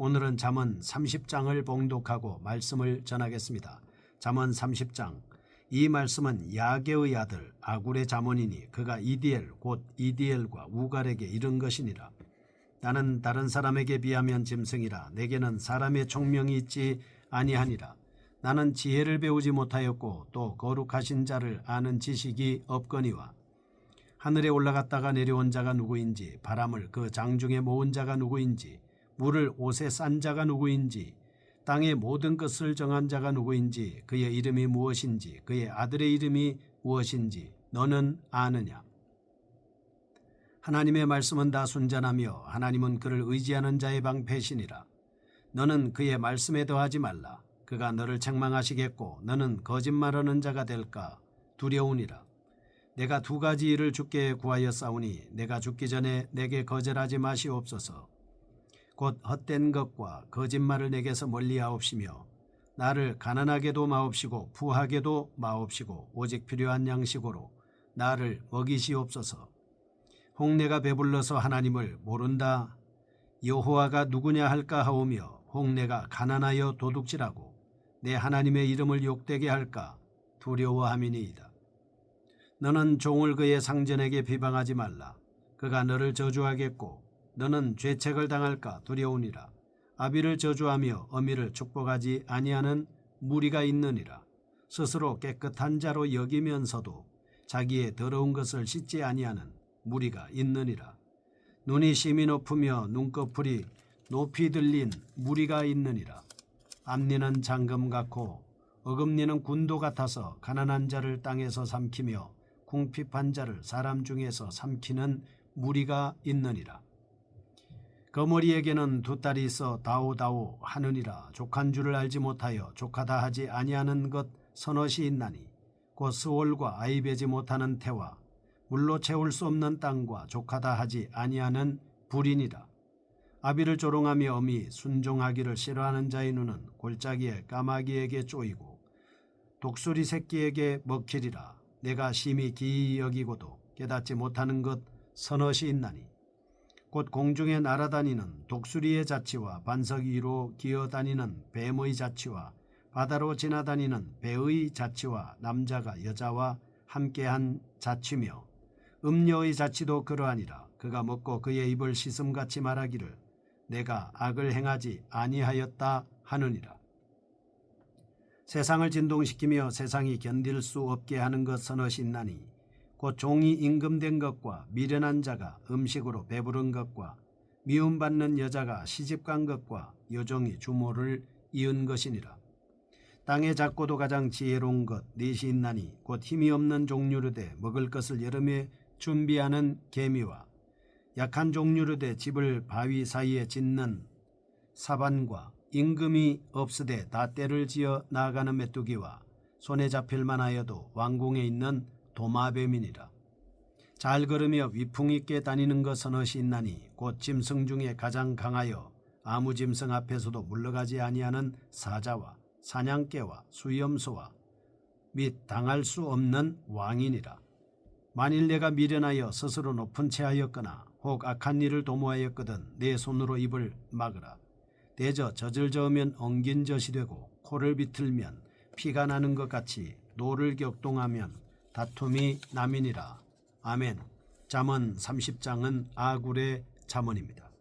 오늘은 잠언 30장을 봉독하고 말씀을 전하겠습니다. 잠언 30장 이 말씀은 야게의 아들 아굴의 잠언이니 그가 이디엘 곧 이디엘과 우갈에게 이른 것이니라. 나는 다른 사람에게 비하면 짐승이라 내게는 사람의 총명이 있지 아니하니라. 나는 지혜를 배우지 못하였고 또 거룩하신 자를 아는 지식이 없거니와 하늘에 올라갔다가 내려온 자가 누구인지 바람을 그 장중에 모은 자가 누구인지 물을 옷에 싼 자가 누구인지 땅의 모든 것을 정한 자가 누구인지 그의 이름이 무엇인지 그의 아들의 이름이 무엇인지 너는 아느냐? 하나님의 말씀은 다 순전하며 하나님은 그를 의지하는 자의 방패시니라. 너는 그의 말씀에 더하지 말라. 그가 너를 책망하시겠고 너는 거짓말하는 자가 될까? 두려우니라. 내가 두 가지 일을 주께 구하여 싸우니 내가 죽기 전에 내게 거절하지 마시옵소서 곧 헛된 것과 거짓말을 내게서 멀리하옵시며 나를 가난하게도 마옵시고 부하게도 마옵시고 오직 필요한 양식으로 나를 먹이시옵소서. 혹 내가 배불러서 하나님을 모른다. 여호와가 누구냐 할까 하오며 혹 내가 가난하여 도둑질하고 내 하나님의 이름을 욕되게 할까 두려워함이니이다. 너는 종을 그의 상전에게 비방하지 말라. 그가 너를 저주하겠고 너는 죄책을 당할까 두려우니라. 아비를 저주하며 어미를 축복하지 아니하는 무리가 있느니라. 스스로 깨끗한 자로 여기면서도 자기의 더러운 것을 씻지 아니하는 무리가 있느니라. 눈이 심히 높으며 눈꺼풀이 높이 들린 무리가 있느니라. 앞니는 장금 같고 어금니는 군도 같아서 가난한 자를 땅에서 삼키며 궁핍한 자를 사람 중에서 삼키는 무리가 있느니라. 거머리에게는 두 딸이 있어 다오다오 하느니라. 족한 줄을 알지 못하여 족하다 하지 아니하는 것 서넛이 있나니 곧 스월과 아이 베지 못하는 태와 물로 채울 수 없는 땅과 족하다 하지 아니하는 불이니라. 아비를 조롱하며 어미 순종하기를 싫어하는 자의 눈은 골짜기에 까마귀에게 쪼이고 독수리 새끼에게 먹히리라. 내가 심히 기이 여기고도 깨닫지 못하는 것 서넛이 있나니 곧 공중에 날아다니는 독수리의 자치와 반석 위로 기어다니는 뱀의 자치와 바다로 지나다니는 배의 자치와 남자가 여자와 함께한 자치며 음녀의 자치도 그러하니라. 그가 먹고 그의 입을 씻음같이 말하기를 내가 악을 행하지 아니하였다 하느니라. 세상을 진동시키며 세상이 견딜 수 없게 하는 것 서넛이 있나니 곧 종이 임금된 것과 미련한 자가 음식으로 배부른 것과 미움받는 여자가 시집간 것과 여종이 주모를 이은 것이니라. 땅에 작고도 가장 지혜로운 것 넷이 있나니 곧 힘이 없는 종류로 돼 먹을 것을 여름에 준비하는 개미와 약한 종류로 돼 집을 바위 사이에 짓는 사반과 임금이 없으되 다 때를 지어 나아가는 메뚜기와 손에 잡힐 만하여도 왕궁에 있는 도마뱀이니라. 잘 걸으며 위풍 있게 다니는 것 서넛이 있나니 곧 짐승 중에 가장 강하여 아무 짐승 앞에서도 물러가지 아니하는 사자와 사냥개와 수염소와 및 당할 수 없는 왕이니라. 만일 내가 미련하여 스스로 높은 채 하였거나 혹 악한 일을 도모하였거든 내 손으로 입을 막으라. 대저 젖을 저으면 엉긴 젖이 되고 코를 비틀면 피가 나는 것 같이 노를 격동하면 다툼이 남이니라. 아멘. 잠언 30장은 아굴의 잠언입니다.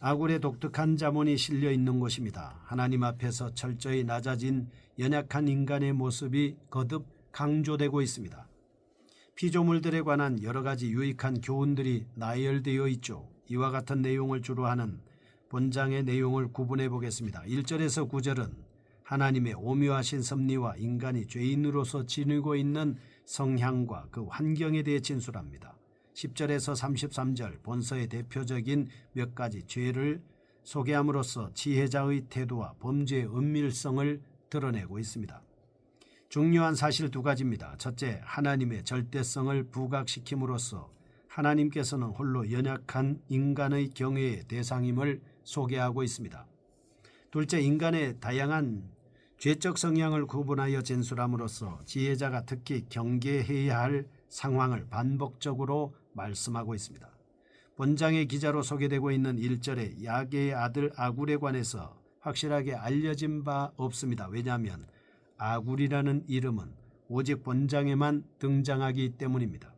아굴의 독특한 잠언이 실려 있는 곳입니다. 하나님 앞에서 철저히 낮아진 연약한 인간의 모습이 거듭 강조되고 있습니다. 피조물들에 관한 여러 가지 유익한 교훈들이 나열되어 있죠. 이와 같은 내용을 주로 하는 본장의 내용을 구분해 보겠습니다. 1절에서 9절은 하나님의 오묘하신 섭리와 인간이 죄인으로서 지니고 있는 성향과 그 환경에 대해 진술합니다. 10절에서 33절 본서의 대표적인 몇 가지 죄를 소개함으로써 지혜자의 태도와 범죄의 은밀성을 드러내고 있습니다. 중요한 사실 두 가지입니다. 첫째, 하나님의 절대성을 부각시킴으로써 하나님께서는 홀로 연약한 인간의 경외의 대상임을 소개하고 있습니다. 둘째, 인간의 다양한 죄적 성향을 구분하여 진술함으로써 지혜자가 특히 경계해야 할 상황을 반복적으로 말씀하고 있습니다. 본장의 기자로 소개되고 있는 1절에 야게의 아들 아굴에 관해서 확실하게 알려진 바 없습니다. 왜냐하면 아굴이라는 이름은 오직 본장에만 등장하기 때문입니다.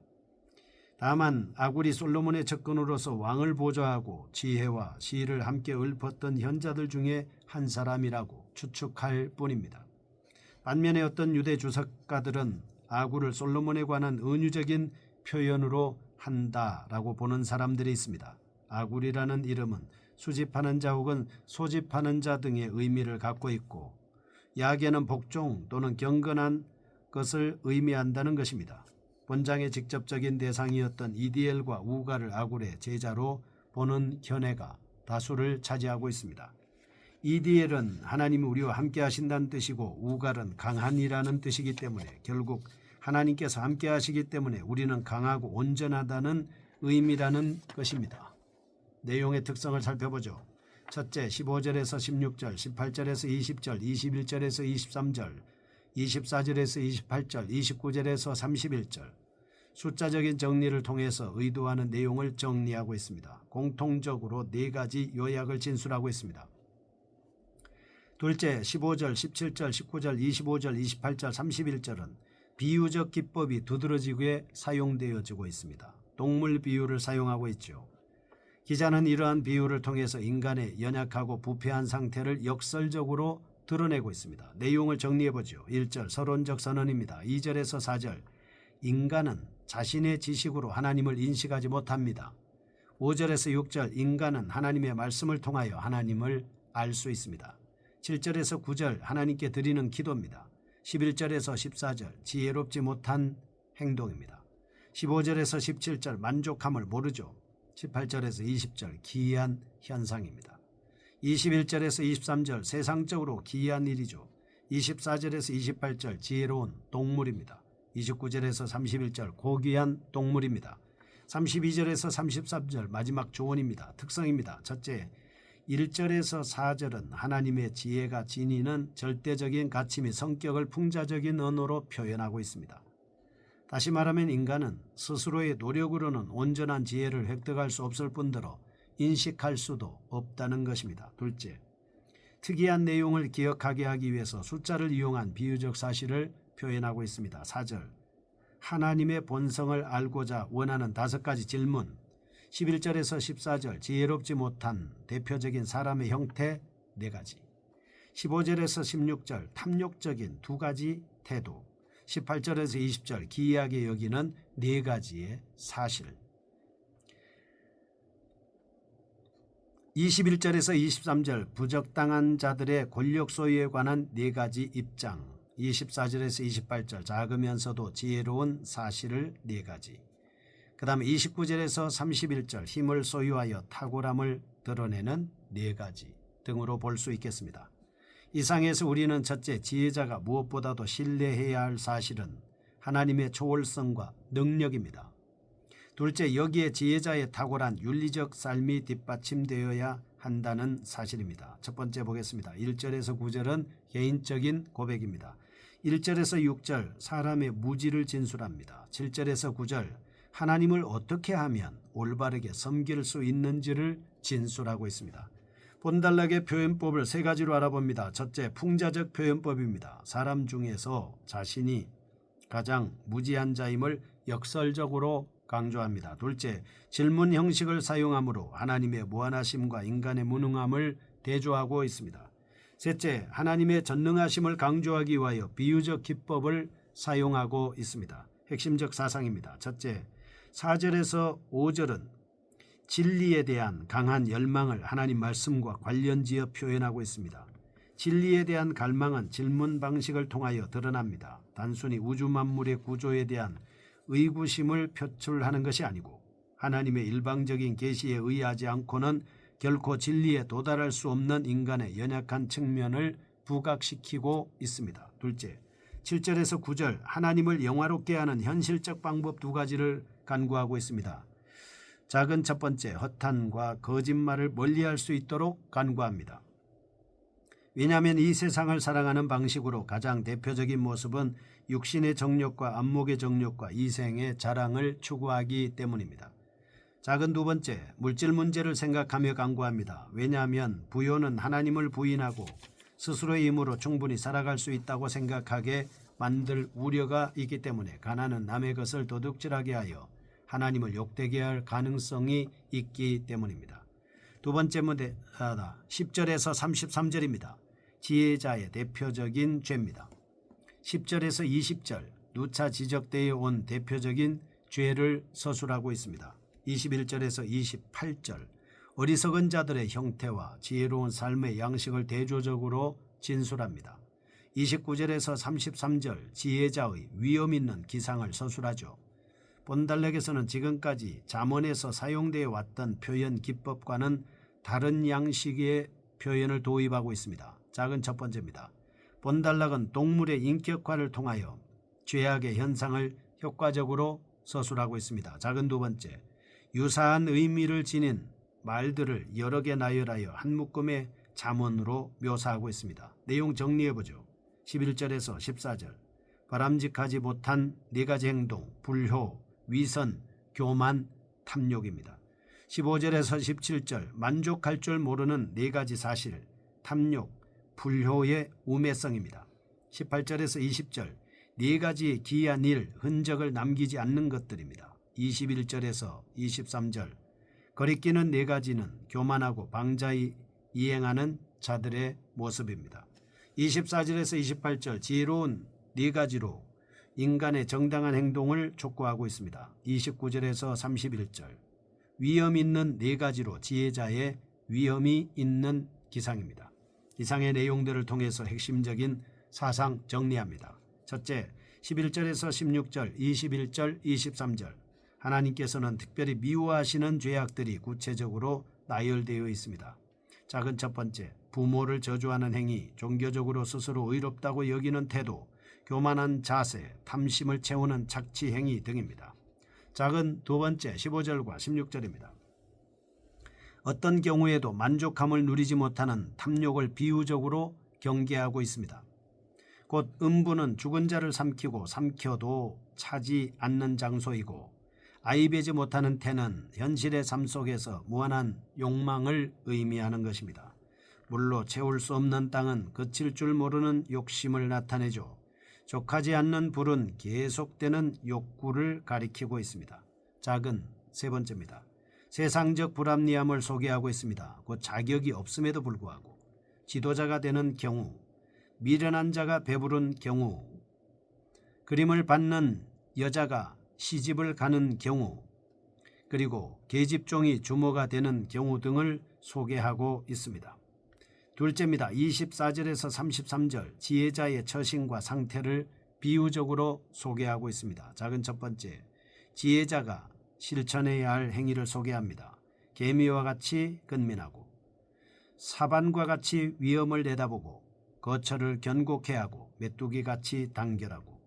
다만 아굴이 솔로몬의 접근으로서 왕을 보좌하고 지혜와 시를 함께 읊었던 현자들 중에 한 사람이라고 추측할 뿐입니다. 반면에 어떤 유대 주석가들은 아굴을 솔로몬에 관한 은유적인 표현으로 한다라고 보는 사람들이 있습니다. 아굴이라는 이름은 수집하는 자 혹은 소집하는 자 등의 의미를 갖고 있고 야게는 복종 또는 경건한 것을 의미한다는 것입니다. 본장의 직접적인 대상이었던 이디엘과 우가를 아굴의 제자로 보는 견해가 다수를 차지하고 있습니다. 이디엘은 하나님이 우리와 함께 하신다는 뜻이고 우갈은 강한이라는 뜻이기 때문에 결국 하나님께서 함께 하시기 때문에 우리는 강하고 온전하다는 의미라는 것입니다. 내용의 특성을 살펴보죠. 첫째 15절에서 16절, 18절에서 20절, 21절에서 23절, 24절에서 28절, 29절에서 31절. 숫자적인 정리를 통해서 의도하는 내용을 정리하고 있습니다. 공통적으로 네 가지 요약을 진술하고 있습니다. 둘째 15절, 17절, 19절, 25절, 28절, 31절은 비유적 기법이 두드러지게 사용되어지고 있습니다. 동물 비유를 사용하고 있죠. 기자는 이러한 비유를 통해서 인간의 연약하고 부패한 상태를 역설적으로 드러내고 있습니다. 내용을 정리해보죠. 1절 서론적 선언입니다. 2절에서 4절 인간은 자신의 지식으로 하나님을 인식하지 못합니다. 5절에서 6절 인간은 하나님의 말씀을 통하여 하나님을 알 수 있습니다. 7절에서 9절 하나님께 드리는 기도입니다. 11절에서 14절 지혜롭지 못한 행동입니다. 15절에서 17절 만족함을 모르죠. 18절에서 20절 기이한 현상입니다. 21절에서 23절 세상적으로 기이한 일이죠. 24절에서 28절 지혜로운 동물입니다. 29절에서 31절 고귀한 동물입니다. 32절에서 33절 마지막 조언입니다. 특성입니다. 첫째, 1절에서 4절은 하나님의 지혜가 지니는 절대적인 가치 및 성격을 풍자적인 언어로 표현하고 있습니다. 다시 말하면 인간은 스스로의 노력으로는 온전한 지혜를 획득할 수 없을 뿐더러 인식할 수도 없다는 것입니다. 둘째, 특이한 내용을 기억하게 하기 위해서 숫자를 이용한 비유적 사실을 표현하고 있습니다. 4절, 하나님의 본성을 알고자 원하는 다섯 가지 질문 11절에서 14절 지혜롭지 못한 대표적인 사람의 형태 네 가지 15절에서 16절 탐욕적인 두 가지 태도 18절에서 20절 기이하게 여기는 네 가지의 사실 21절에서 23절 부적당한 자들의 권력 소유에 관한 네 가지 입장 24절에서 28절 작으면서도 지혜로운 사실을 네 가지 그 다음에 29절에서 31절 힘을 소유하여 탁월함을 드러내는 네 가지 등으로 볼 수 있겠습니다. 이상에서 우리는 첫째 지혜자가 무엇보다도 신뢰해야 할 사실은 하나님의 초월성과 능력입니다. 둘째 여기에 지혜자의 탁월한 윤리적 삶이 뒷받침되어야 한다는 사실입니다. 첫 번째 보겠습니다. 1절에서 9절은 개인적인 고백입니다. 1절에서 6절 사람의 무지를 진술합니다. 7절에서 9절 하나님을 어떻게 하면 올바르게 섬길 수 있는지를 진술하고 있습니다. 본달락의 표현법을 세 가지로 알아봅니다. 첫째, 풍자적 표현법입니다. 사람 중에서 자신이 가장 무지한 자임을 역설적으로 강조합니다. 둘째, 질문 형식을 사용하므로 하나님의 무한하심과 인간의 무능함을 대조하고 있습니다. 셋째, 하나님의 전능하심을 강조하기 위하여 비유적 기법을 사용하고 있습니다. 핵심적 사상입니다. 첫째, 4절에서 5절은 진리에 대한 강한 열망을 하나님 말씀과 관련지어 표현하고 있습니다. 진리에 대한 갈망은 질문 방식을 통하여 드러납니다. 단순히 우주 만물의 구조에 대한 의구심을 표출하는 것이 아니고 하나님의 일방적인 계시에 의하지 않고는 결코 진리에 도달할 수 없는 인간의 연약한 측면을 부각시키고 있습니다. 둘째, 7절에서 9절 하나님을 영화롭게 하는 현실적 방법 두 가지를 간구하고 있습니다. 작은 첫 번째 허탄과 거짓말을 멀리할 수 있도록 간구합니다. 왜냐하면 이 세상을 사랑하는 방식으로 가장 대표적인 모습은 육신의 정욕과 안목의 정욕과 이생의 자랑을 추구하기 때문입니다. 작은 두 번째 물질 문제를 생각하며 간구합니다. 왜냐하면 부요는 하나님을 부인하고 스스로의 힘으로 충분히 살아갈 수 있다고 생각하게 만들 우려가 있기 때문에 가난은 남의 것을 도둑질하게 하여 하나님을 욕되게 할 가능성이 있기 때문입니다. 두 번째 문제다. 10절에서 33절입니다. 지혜자의 대표적인 죄입니다. 10절에서 20절 누차 지적되어 온 대표적인 죄를 서술하고 있습니다. 21절에서 28절 어리석은 자들의 형태와 지혜로운 삶의 양식을 대조적으로 진술합니다. 29절에서 33절 지혜자의 위험 있는 기상을 서술하죠. 본달렉에서는 지금까지 잠언에서 사용되어 왔던 표현 기법과는 다른 양식의 표현을 도입하고 있습니다. 작은 첫 번째입니다. 본달락은 동물의 인격화를 통하여 죄악의 현상을 효과적으로 서술하고 있습니다. 작은 두 번째, 유사한 의미를 지닌 말들을 여러 개 나열하여 한 묶음의 잠언으로 묘사하고 있습니다. 내용 정리해보죠. 11절에서 14절 바람직하지 못한 네 가지 행동, 불효, 위선, 교만, 탐욕입니다. 15절에서 17절 만족할 줄 모르는 네 가지 사실, 탐욕, 불효의 우매성입니다. 18절에서 20절 네 가지 기이한 일, 흔적을 남기지 않는 것들입니다. 21절에서 23절 거리끼는 네 가지는 교만하고 방자히 이행하는 자들의 모습입니다. 24절에서 28절 지혜로운 네 가지로 인간의 정당한 행동을 촉구하고 있습니다. 29절에서 31절 위험 있는 네 가지로 지혜자의 위험이 있는 기상입니다. 이상의 내용들을 통해서 핵심적인 사상 정리합니다. 첫째, 11절에서 16절, 21절, 23절 하나님께서는 특별히 미워하시는 죄악들이 구체적으로 나열되어 있습니다. 작은 첫 번째, 부모를 저주하는 행위, 종교적으로 스스로 의롭다고 여기는 태도, 교만한 자세, 탐심을 채우는 착취 행위 등입니다. 작은 두 번째 15절과 16절입니다. 어떤 경우에도 만족함을 누리지 못하는 탐욕을 비유적으로 경계하고 있습니다. 곧 음부는 죽은 자를 삼키고 삼켜도 차지 않는 장소이고 아이배지 못하는 태는 현실의 삶 속에서 무한한 욕망을 의미하는 것입니다. 물로 채울 수 없는 땅은 그칠 줄 모르는 욕심을 나타내죠. 족하지 않는 불은 계속되는 욕구를 가리키고 있습니다. 작은 세 번째입니다. 세상적 불합리함을 소개하고 있습니다. 곧 자격이 없음에도 불구하고 지도자가 되는 경우, 미련한 자가 배부른 경우, 그림을 받는 여자가 시집을 가는 경우, 그리고 계집종이 주모가 되는 경우 등을 소개하고 있습니다. 둘째입니다. 24절에서 33절 지혜자의 처신과 상태를 비유적으로 소개하고 있습니다. 작은 첫 번째, 지혜자가 실천해야 할 행위를 소개합니다. 개미와 같이 근민하고 사반과 같이 위험을 내다보고 거처를 견고케 하고 메뚜기 같이 단결하고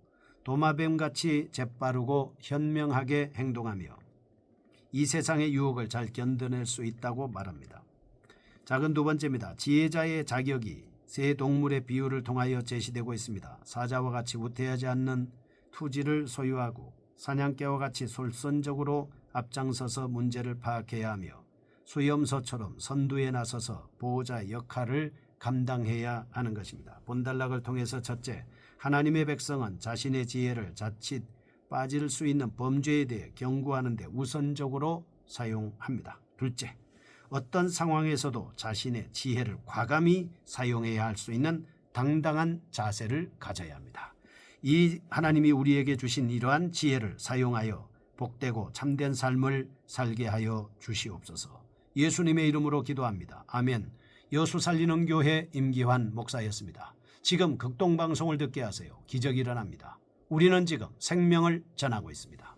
도마뱀 같이 재빠르고 현명하게 행동하며 이 세상의 유혹을 잘 견뎌낼 수 있다고 말합니다. 작은 두 번째입니다. 지혜자의 자격이 새 동물의 비유를 통하여 제시되고 있습니다. 사자와 같이 우태하지 않는 투지를 소유하고 사냥개와 같이 솔선적으로 앞장서서 문제를 파악해야 하며 수염소처럼 선두에 나서서 보호자의 역할을 감당해야 하는 것입니다. 본달락을 통해서 첫째, 하나님의 백성은 자신의 지혜를 자칫 빠질 수 있는 범죄에 대해 경고하는 데 우선적으로 사용합니다. 둘째, 어떤 상황에서도 자신의 지혜를 과감히 사용해야 할 수 있는 당당한 자세를 가져야 합니다. 이 하나님이 우리에게 주신 이러한 지혜를 사용하여 복되고 참된 삶을 살게 하여 주시옵소서. 예수님의 이름으로 기도합니다. 아멘. 여수 살리는 교회 임기환 목사였습니다. 지금 극동 방송을 듣게 하세요. 기적이 일어납니다. 우리는 지금 생명을 전하고 있습니다.